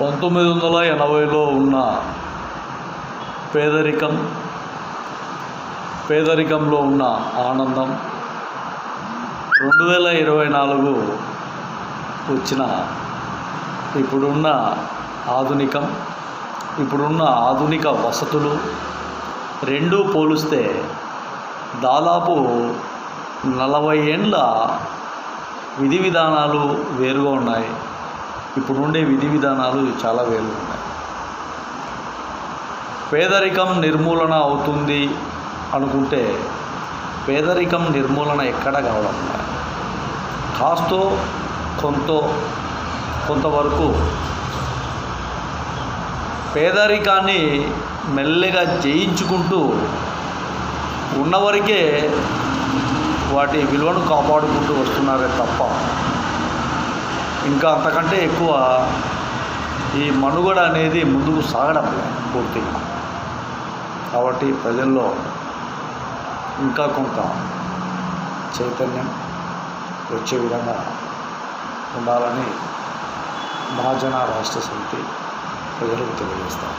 పంతొమ్మిది వందల ఎనభైలో ఉన్న పేదరికం పేదరికంలో ఉన్న ఆనందం రెండు వేల ఇరవై నాలుగు వచ్చిన ఇప్పుడున్న ఆధునికం ఇప్పుడున్న ఆధునిక వసతులు రెండూ పోలిస్తే దాదాపు నలభై ఏండ్ల విధి విధానాలు వేరుగా ఉన్నాయి. ఇప్పుడు ఉండే విధి విధానాలు చాలా వేలు ఉన్నాయి. పేదరికం నిర్మూలన అవుతుంది అనుకుంటే పేదరికం నిర్మూలన ఎక్కడ కావడం కాస్తో కొంత కొంతవరకు పేదరికాన్ని మెల్లగా జయించుకుంటూ ఉన్నవరకే వాటి విలువను కాపాడుకుంటూ వస్తున్నారే తప్ప ఇంకా అంతకంటే ఎక్కువ ఈ మనుగడ అనేది ముందుకు సాగడం పూర్తిగా. కాబట్టి ప్రజల్లో ఇంకా కొంత చైతన్యం వచ్చే విధంగా ఉండాలని మహాజన రాష్ట్ర సమితి ప్రజలకు తెలియజేస్తారు